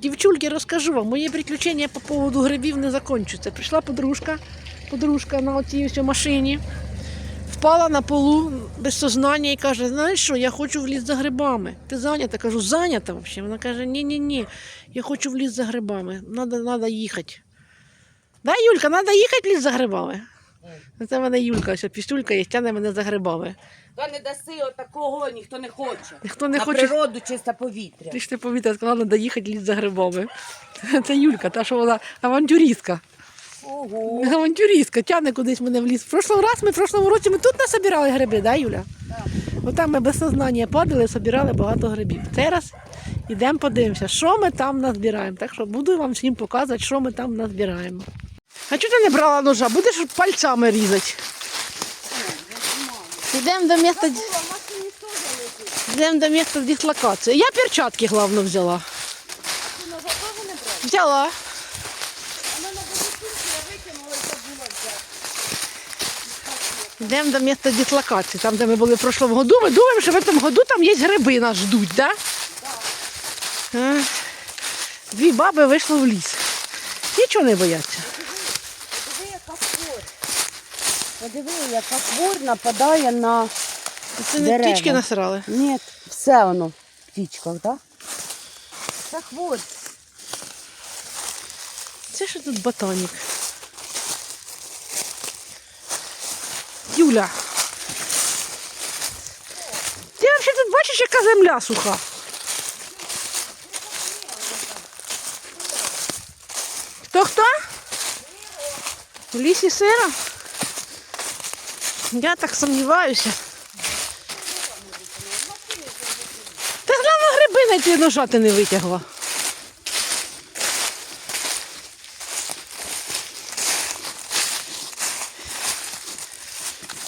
Дівчульки, розкажу вам, мої приключення по поводу грибів не закінчуються. Прийшла подружка, подружка на ось машині, впала на полу без сознання і каже: знаєш що, я хочу в ліс за грибами. Ти зайнята? Кажу, зайнята взагалі. Вона каже, ні-ні-ні, я хочу в ліс за грибами. Надо їхати. Да, Юлька, треба їхати в ліс за грибами. Це в мене Юлька, ось пістюлька є, тяне мене за грибами. Та не даси отакого, ніхто не хоче. Ніхто не На хоче. природу чисте повітря. Ти ж ти повітря сказала, треба їхати ліс за грибами. Це Юлька, та що вона авантюристка. Ого. Авантюристка, тягне кудись мене в ліс. В прошлому раз ми в прошлому році ми тут насобирали гриби, да, Юля? Так. Отам ми без сознання падали, собирали багато грибів. Цей раз йдемо подивимося, що ми там назбираємо. Так що буду вам всім показувати, що ми там назбираємо. А чого ти не брала ножа? Будеш пальцями різати. Йдемо до міста, йдемо до міста дислокації. Я перчатки, головне, взяла. Взяла. Йдемо до місця дислокації, там, де ми були в прошлому году. Ми думаємо, що в цьому году там є гриби нас ждуть, так? Да? Дві баби вийшли в ліс. Нічого не бояться. Подиви, яка хворь. Подиви, яка хворь нападає на... Це не Дерева. птічки насрали. Ні, все воно в птічках, так? Це хворь. Це що тут ботанік? Юля. Ти взагалі тут бачиш, яка земля суха? Хто хто? В лісі сира? Я так сумніваюся. Та глянь, гриби знайти ножа ти не витягла.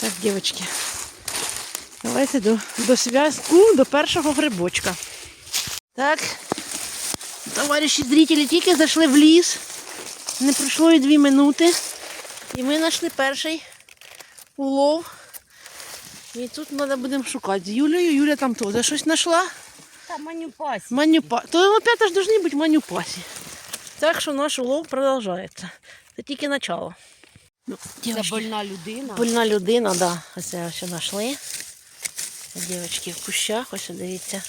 Так, дівчатки, давайте до, до зв'язку, до першого грибочка. Так, товариші зрителі тільки зайшли в ліс. Не пройшло і дві минути. І ми знайшли перший улов. І тут треба будемо шукати. З Юлею. Юля там теж щось знайшла. Та манюпась. Манюпа. То опять ж должны бути манюпасі. Так що наш улов продовжується. Це тільки начало. Ну, Це больна людина. Больна людина, да. Оце ось знайшли. Дівчатки в кущах, ось дивіться.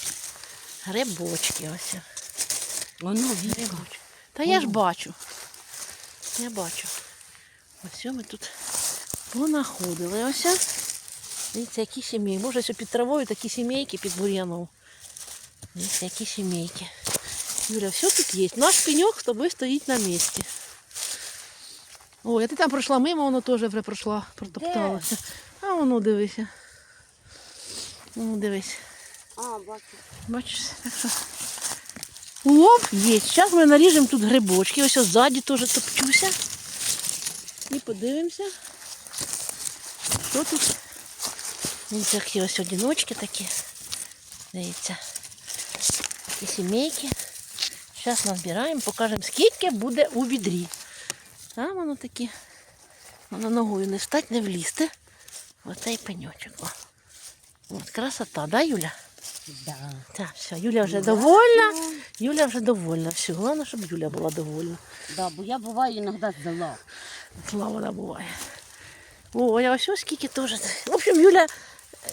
Грибочки ось. Воно. Грибочки. Та я ж бачу. Я бачу. Ось ми тут понаходили. Ось. Дивіться, які сімейки. Може, ось під травою такі сімейки під бур'яном. Дивіться, які сімейки. Юля, все тут є. Наш пеньок з тобою стоїть на місці. Ой, а ти там пройшла мимо, воно теж вже пройшла, протопталося. А воно дивися. Ну, дивись. А, бачу. Бачиш, так що. Улов є. Зараз ми наріжемо тут грибочки. Ось ось ззаді теж топчуся. І подивимося. Що тут? Дивіться, які ось одиночки такі. Дивіться. Такі сімейки. Зараз назбираємо, покажемо, скільки буде у відрі. Там воно такі. Воно ногою не встать, не влізти. Оцей пеньочок. О. От красота, да, Юля? Да. Так, все, Юля вже довольна. Юля вже довольна. Все, головне, щоб Юля була довольна. Да, бо я буваю іноді здала. Зла вона буває. О, а ось ось скільки теж. В общем, Юля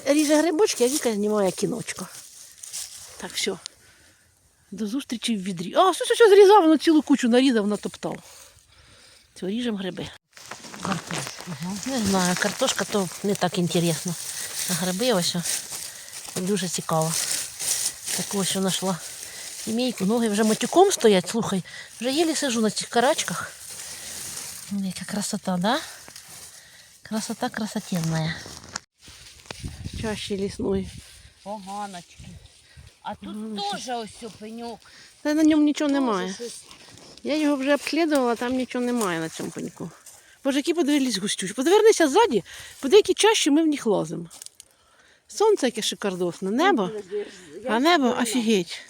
ріже грибочки, а Віка знімає кіночко. Так, все. До зустрічі в відрі. А, все, все, все зрізав, воно цілу кучу нарізав, натоптав. Все, ріжемо гриби. Не знаю, картошка то не так інтересно. А гриби ось дуже цікаво. Таку ось знайшла сімейку. Ноги вже матюком стоять, слухай. Вже єлі сижу на цих карачках. Яка красота, да? Красота красотенная. Чаще лісної. Поганочки. А тут теж ось пеньок. Та на ньому нічого немає. Щось. Я його вже обслідувала, там нічого немає на цьому пеньку. Боже, які подивились густючі. Подвернися ззаді, по деякі чаще ми в них лазимо. Сонце яке шикардосне, небо, а небо офігеть.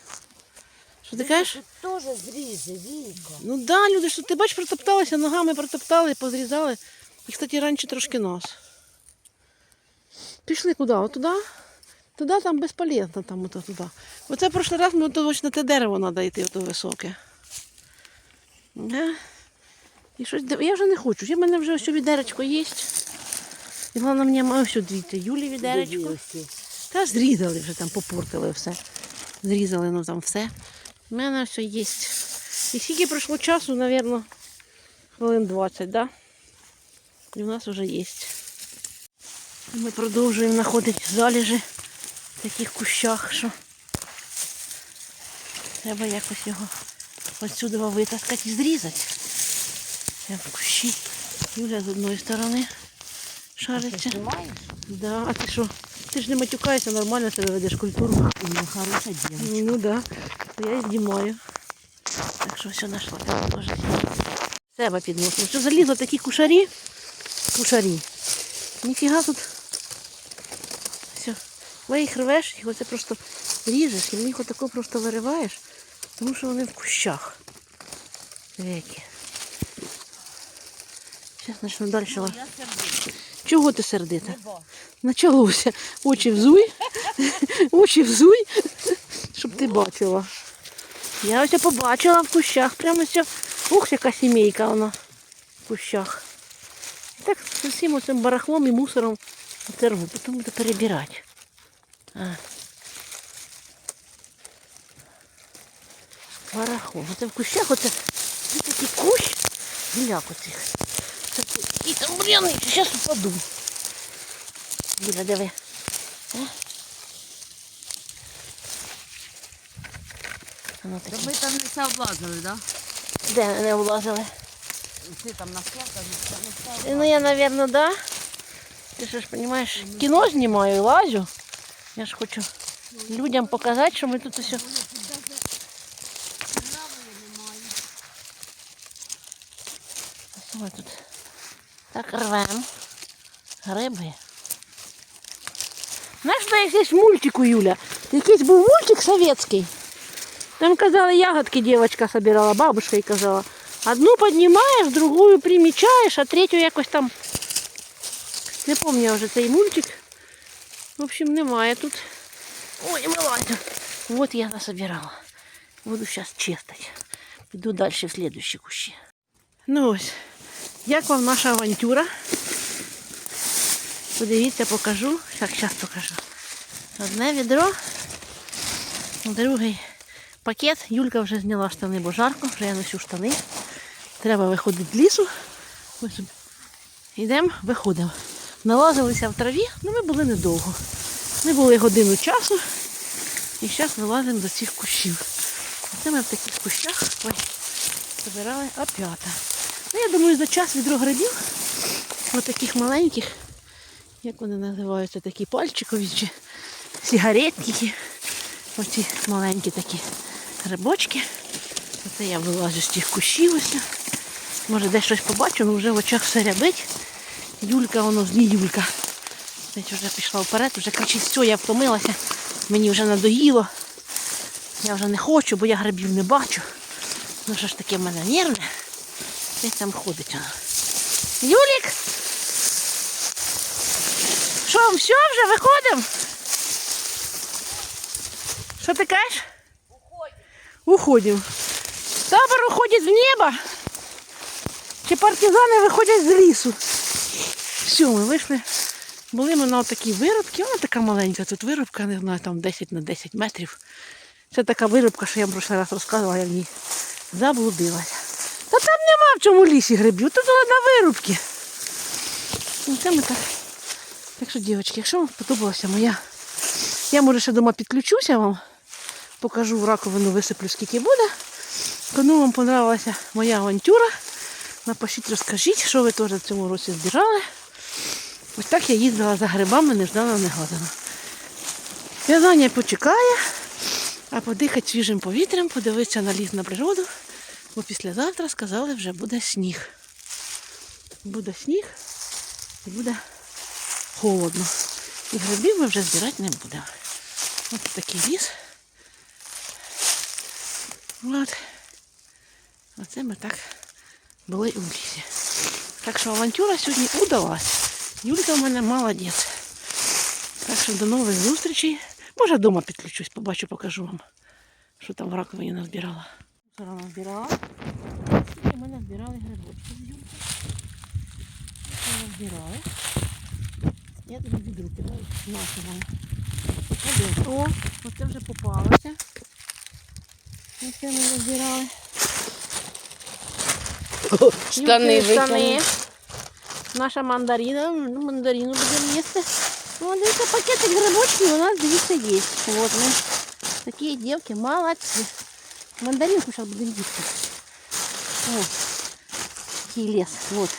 Що ти кажеш? Тут теж зрізи, віка. Ну да, люди, що ти бачиш, протопталися, ногами протоптали, позрізали. І, кстати, раніше трошки нос. Пішли куди? Отуди? Туди там безполезно, там ото туди. Оце в прошлий раз ми ось на те дерево треба йти, ото високе. Да. І щось, я вже не хочу. Я в мене вже ось відеречко є. І головне, мені маю ось дивіться, Юлі відеречко. Та зрізали вже там, попортили все. Зрізали, ну там все. У мене все є. І скільки пройшло часу, мабуть, хвилин 20, да? І в нас вже є. Ми продовжуємо знаходити залежі в таких кущах, що треба якось його отсюди витаскати і зрізати. В кущі. Юля з одної сторони шариться. Да, а ти що? Ти ж не матюкаєшся, нормально себе ведеш культурно. Ну, хороша дівчинка. Ну да. Я і знімаю. Так що все знайшла. Себе підносно. Що залізли такі кушарі? Кушарі. Ніфіга тут. Все. Ви їх рвеш, їх оце просто ріжеш і них отако просто вириваєш, тому що вони в кущах. Які. Зараз почну далі. сердита. Чого ти сердита? Началося. Очі взуй, очі взуй, щоб ти бачила. Я ось побачила в кущах. Прямо все. Ух, яка сімейка вона в кущах. І так з усім оцим барахлом і мусором оце рву, потім буду перебирати. А. Барахло. Оце в кущах оце це такий кущ. Гіляк оцих. Такий там бур'яни, зараз упаду. Біля, диви. Воно. Щоб ви там не все облазили, да? Де не влазили? Ти там на не все Е, Ну я, наверное, да. Ти що ж розумієш, кіно знімаю і лазю. Я ж хочу людям показати, що ми тут усе. Ось тут так рвем. Гриби. Знаєш, що якийсь мультик у Юля. Якийсь був мультик советський. Там казали, ягодки девочка собирала, бабушка їй казала. Одну піднімаєш, другую примічаєш, а третю якось там. Не пам'ятаю вже цей мультик. В общем, немає тут. Ой, вилазю. Вот я насобирала. Буду зараз чистити. Піду далі в слідуючі кущі. Ну ось, як вам наша авантюра? Подивіться, покажу. Так, зараз покажу. Одне відро, другий пакет. Юлька вже зняла штани, бо жарко, вже я носю штани. Треба виходити з лісу. Тут. Йдемо, виходимо. Налазилися в траві, ну ми були недовго. Ми були годину часу і зараз вилазимо до цих кущів. Оце ми в таких кущах ой, збирали опята. Ну, я думаю, за час відро грибів, ось маленьких, як вони називаються, такі пальчикові чи сигаретки. Оці маленькі такі грибочки. Оце я вилажу з тих кущів ось. Може десь щось побачу, але вже в очах все рябить. Юлька, воно злі Юлька. Десь вже пішла вперед, вже кричить, все, я втомилася, мені вже надоїло. Я вже не хочу, бо я грибів не бачу. Ну що ж таке в мене нервне. Десь там ходить вона. Юлік! Що, все вже виходимо? Що ти кажеш? Уходим. Табор уходит в небо. Чи партизани виходять з лісу. Все, ми вийшли. Були ми на такій вирубці. Вона така маленька тут вирубка, не знаю, там 10 на 10 метрів. Це така вирубка, що я вам прошлий раз розказувала, я в ній заблудилася. Та там нема в чому лісі грибів, тут на вирубці. Ну, це ми так. Так що, дівчатки, якщо вам сподобалася моя. Я може ще дома підключуся вам покажу в раковину, висиплю скільки буде. Кому вам понравилася моя авантюра, напишіть, розкажіть, що ви теж в цьому році збирали. Ось так я їздила за грибами, неждано, негодано. В'язання почекає, а подихати свіжим повітрям, подивитися на ліс на природу, бо післязавтра сказали, вже буде сніг. Буде сніг і буде холодно. І грибів ми вже збирати не будемо. Ось такий ліс. От. Оце ми так були у лісі. Так що авантюра сьогодні удалась. Юлька в мене молодець. Так що до нових зустрічей. Може вдома підключусь, побачу, покажу вам, що там в раковині назбирала. Вчора назбирала. Скільки ми назбирали грибочки з Юлькою. Ми. Я тобі відру кидаю. Нашу вам. О, оце вже попалося. Оце ми назбирали. Штани викинули. Наша мандарина, ну, мандарину будемо їсти. Ну, дивіться, пакетик грибочків у нас, дивіться, є. Вот ми. Такі дівки, молодці. Мандаринку зараз будемо їсти. О, який ліс. Вот.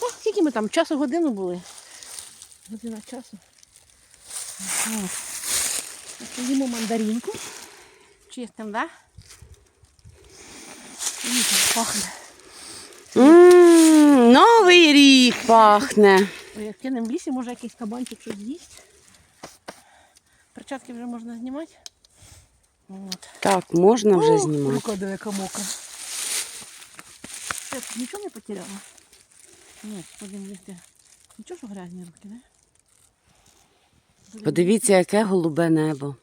О, скільки ми там? Часу годину були. Година часу. От. Їмо мандаринку. Чистим, да? Дивіться, пахне. Рік пахне. Ой, Як кинемо в лісі, може якийсь кабанчик щось з'їсть. Перчатки вже можна знімати. От. Так, можна вже знімати. Рука до яка мокра. Ти нічого не потеряла? Ні, будемо їсти. Нічого, що грязні руки, не? Подивіться, яке голубе небо.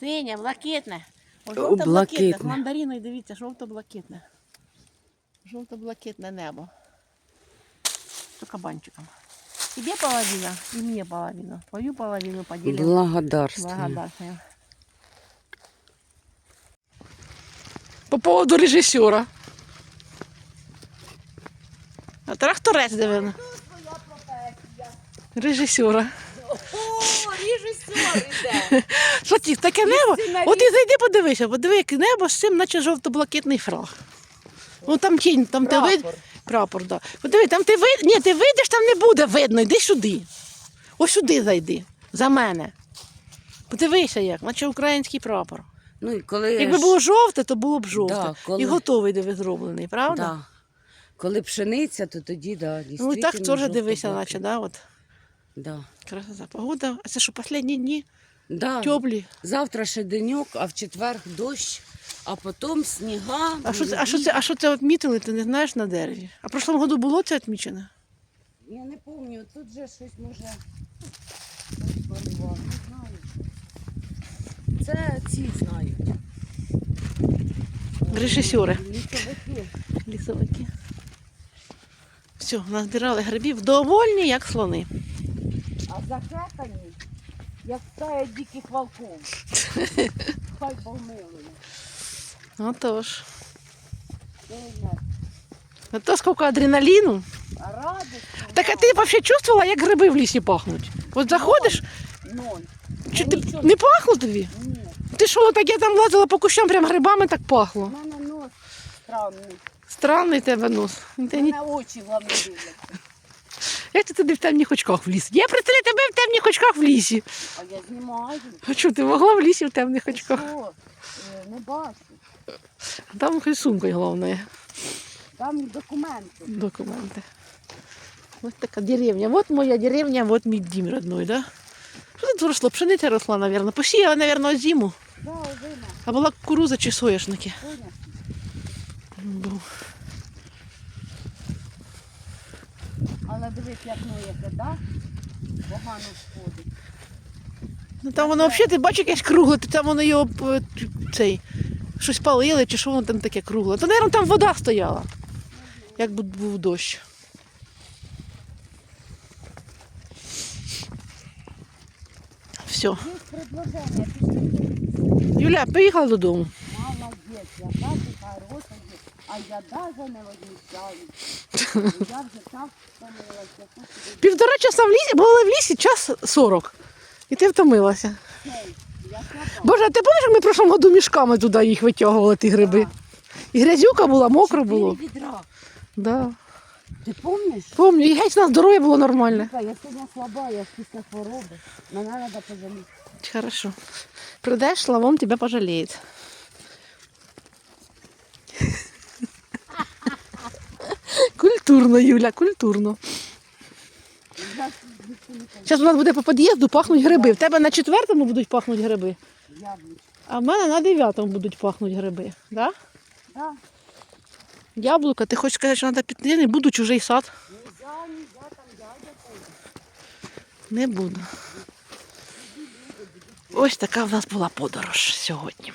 Синя, блакитне. Жовто-блакитне. З блакитне. мандариною, дивіться, жовто-блакитне. Жовто-блакитне небо. З кабанчиком. Тебе половина и мне половину. Твою половину поделим. Благодарствую. Благодарствую. По поводу режиссера. А тракторець дивина. Режисера. О, режисер іде. Що ті, таке небо? От і зайди подивися, подиви, яке небо з цим, наче жовто-блакитний фраг. Ну там тінь, там ти вид... Прапор. Да. Подиви, там ти вид... Ні, ти вийдеш, там не буде видно. Йди сюди. Ось сюди зайди. За мене. Подивися як, наче український прапор. Ну і коли Якби ж- було жовте, то було б жовте. Да, коли- І готовий диви зроблений, правда? да. Коли пшениця, то тоді, да, Ну і так теж дивися, наче, да, от. Да. Красота. Погода. А це що, останні дні? Да. Теплі. Завтра ще деньок, а в четвер дощ, а потім сніга. А що це, а що це, а що це відмітили, ти не знаєш на дереві? А в прошлому году було це відмічено? Я не пам'ятаю, тут же щось може. Не знаю. Це ці знають. Режисери. Лісовики. Лісовики. Все, назбирали грибів довольні, як слони. А захекані, як стає диких волков. Хай помилує. Отож. Це не А то скільки адреналіну. радість. Так а ти взагалі чувствувала, як гриби в лісі пахнуть? От заходиш, Ноль. чи ти нічого не пахло тобі? Ні. Ти що, так я там лазила по кущам, прям грибами так У пахло. мене нос странний. Странний тебе нос. У Ти ні... мене очі дивляться. Як ти туди в темних очках в ліс? Я представляю тебе в темних очках в лісі. А я знімаю. А що, ти могла в лісі в темних очках? що? Е, Не бачу. Там хоч головне. Там документи. Документи. Ось така деревня. Вот моя деревня, вот мій дім родной, да? Що тут росло? Пшениця росла, наверное. Посіяла, наверное, зиму. Да, А була кукуруза чи соняшники. Був. Але дивись, як ну яке, да? Погано сходить. Ну там воно взагалі, ти бачиш якесь кругле, там воно його е, цей, щось палили, чи що воно там таке кругле. То, наверное, там вода стояла. Як бу- був дощ. Все. Юля, поїхала додому. Молодець, яка ти хороша. А я даже не возмущаюсь. Я вже так втомилася. Півтора часа в лісі, були в лісі час 40. І ти втомилася. Боже, а ти пам'ятаєш, як ми в прошлому году мішками туди їх витягували, ті гриби? І грязюка була, мокро було. Відра. Да. Ти пам'ятаєш? Помню, і геть на здоров'я було нормальне. Я сьогодні слаба, я після хвороби. Мене треба пожаліти. Хорошо. Придешь, Славон тебя пожалеет. Культурно, Юля, культурно. Я ніхто не каже, Зараз у нас буде по під'їзду пахнуть гриби. В тебе на четвертому будуть пахнути гриби, а в мене на дев'ятому будуть пахнути гриби. Да? Да? Яблука, ти хочеш сказати, що треба піти, не буду чужий сад. Не буду. Ось така в нас була подорож сьогодні.